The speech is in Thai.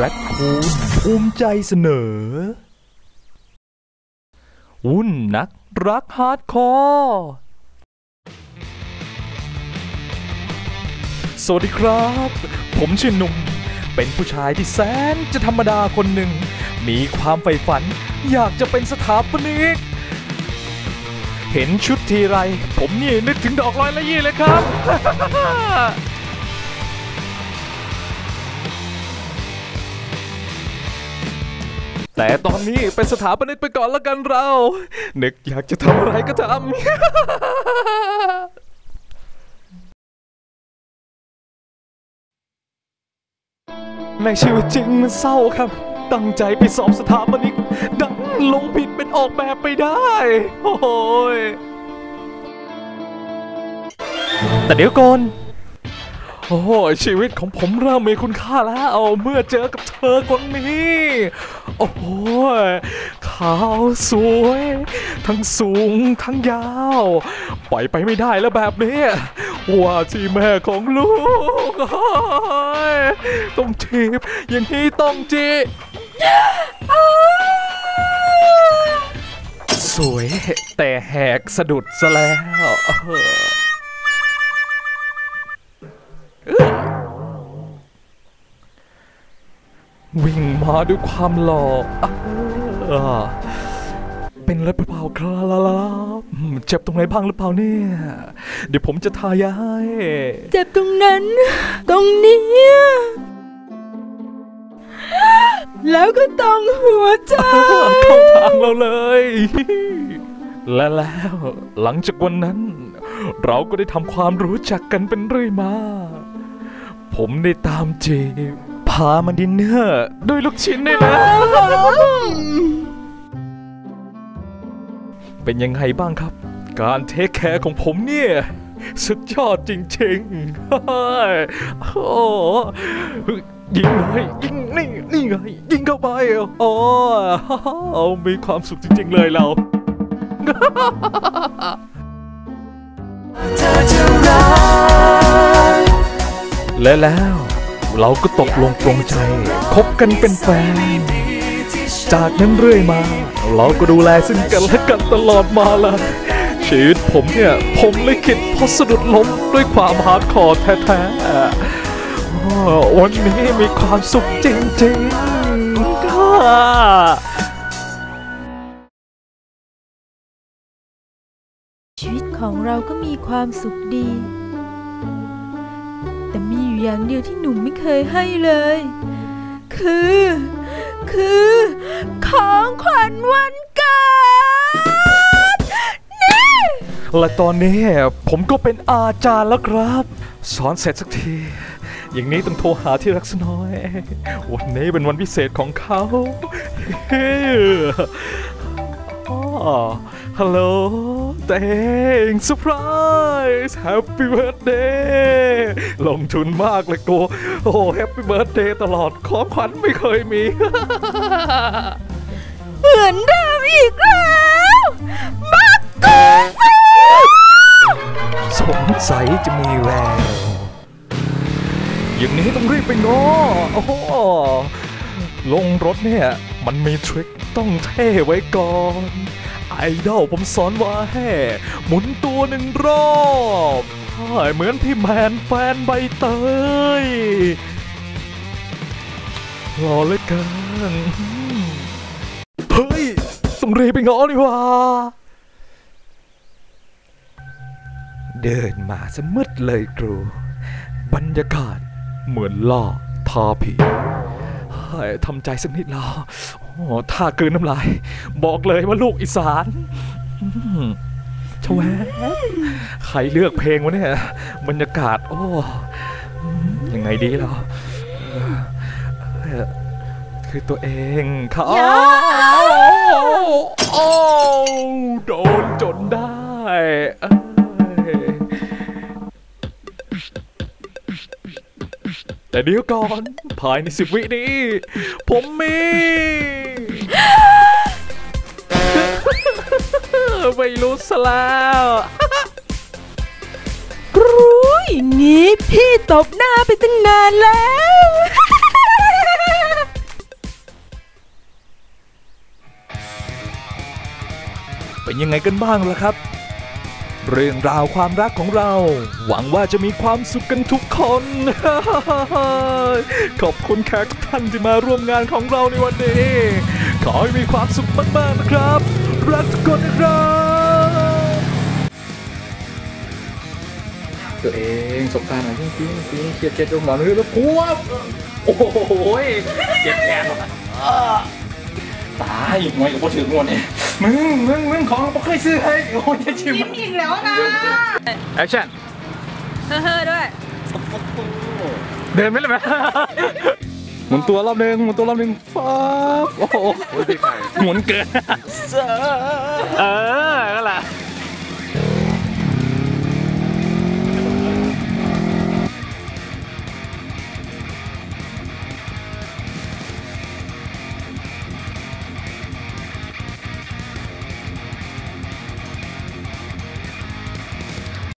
แรดคูนภูมิใจเสนอ วุ่นนักรักฮาร์ดคอร์สวัสดีครับ ผมชื่อนุ่ม เป็นผู้ชายที่แสนจะธรรมดาคนหนึ่ง มีความใฝ่ฝันอยากจะเป็นสถาปนิก เห็นชุดทีไร ผมนี่นึกถึงดอกลอยละยี่เลยครับ แต่ตอนนี้เป็นสถาปนิกไปก่อนแล้วกันเรานึกอยากจะทำอะไรก็ทำในชีวิตจริงมันเศร้าครับ ตั้งใจไปสอบสถาปนิก ดันลงผิดเป็นออกแบบไปได้ โอ้ยแต่เดี๋ยวก่อน โอ้ชีวิตของผมเริ่มมีคุณค่าแล้วเมื่อเจอกับเธอคนนี้ โอ้โหขาวสวย ทั้งสูงทั้งยาวปล่อยไปไม่ได้แล้วแบบนี้ว่าที่แม่ของลูกต้องจีบอย่างนี้ต้องจีบสวยแต่แหกสะดุดซะแล้ว วิ่งมาด้วยความหล่ออ่าเป็นอะไรเปล่าครับอืมเจ็บตรงไหนบ้างหรือเปล่าเนี่ย เดี๋ยวผมจะทายาให้ เจ็บตรงนั้น ตรงเนี้ยแล้วก็ตรงหัวใจเข้าทางเราเลย และแล้วหลังจากวันนั้น เราก็ได้ทำความรู้จักกันเป็นเรื่อยมา ผมได้ตามจีบพามาดินเนอร์ด้วยลูกชิ้นด้วยนะ เป็นยังไงบ้างครับ การเทคแคร์ของผมเนี่ย สุดยอดจริงๆยโอ้ยิงเลยยิงนี่นี่ไงยิงเข้าไปโอ้เอามีความสุขจริง ๆ เลยเราและแล้ว เราก็ตกลงปรงใจคบกันเป็นแฟน จากนั้นเรื่อยมา เราก็ดูแลซึ่งกันและกันตลอดมาละชีวิตผมเนี่ย ผมเลยคิดพอสะดุดล้มด้วยความฮาร์ดคอร์แท้ๆวันนี้มีความสุขจริงๆค่ะชีวิตของเราก็มีความสุขดี แต่มีอยู่อย่างเดียวที่หนุ่มไม่เคยให้เลย คือ คือ ของขวัญวันเกิดนี่และตอนนี้ผมก็เป็นอาจารย์แล้วครับ สอนเสร็จสักที อย่างนี้ต้องโทรหาที่รักสน้อย วันนี้เป็นวันพิเศษของเขาเฮ้ฮัลโหล เตงเซอร์ไพรส์แฮปปี้เบิร์ดเดย์ลงทุนมากเลยโกโอ้แฮปปี้เบิร์ดเดย์ตลอดของขวัญไม่เคยมี เหมือนเดิมอีกแล้วมักกูสิสงสัยจะมีแววอย่างนี้ต้องรีบไปง้อโอ้โหลงรถเนี่ย มันมีทริคต้องเท่ไว้ก่อน ไอดอลผมสอนว่าให้หมุนตัวหนึ่งรอบให้เหมือนพี่แมนแฟนใบเตยรอเลยกันเฮ้ยต้องรีไปง้อดีกว่า เดินมาซะมืดเลยครู บรรยากาศเหมือนล่าทาผีเฮ้ทำใจสักนิดแล้ว โอ้ท่าเกินน้ำลาย บอกเลยว่าลูกอีสานอืมชแวบใครเลือกเพลงวะเนี่ย บรรยากาศ โอ้อืมยังไงดีแล้วเออเออคือตัวเองค่ะโอ้โอ้โดนจนได้เอ้ยแต่เดี๋ยวก่อน ภายในสิบวินี้ ผมมี ไม่รู้สแล้วกรู้อย่างนี้พี่ตบหน้าไปตั้งนานแล้ว เป็นยังไงกันบ้างล่ะครับ เรื่องราวความรักของเรา หวังว่าจะมีความสุขกันทุกคน ขอบคุณแขกท่านที่มาร่วมงานของเราในวันนี้ ขอให้มีความสุขมากๆนะครับ รักทุกคนนะครับ ตัวเองสบการณ์หน่อยจริงจริงจริงเครียดเครียดจงหมอนมือแล้วกลัวโอ้โหเจ็บแขนว่ะอ้าตายงอยกับพ่อถืองวดเนี่ยมึงมึงมึงของพ่อเคยซื้อให้โอ้ยจะชิมอีกแล้วนะ แอคชั่น เฮ้อด้วย เดินไม่เลยไหม หมุนตัวรอบหนึ่งหมุนตัวรอบหนึ่งฟ้าบโอ้โหหมุนเกินเออนั่นแหละ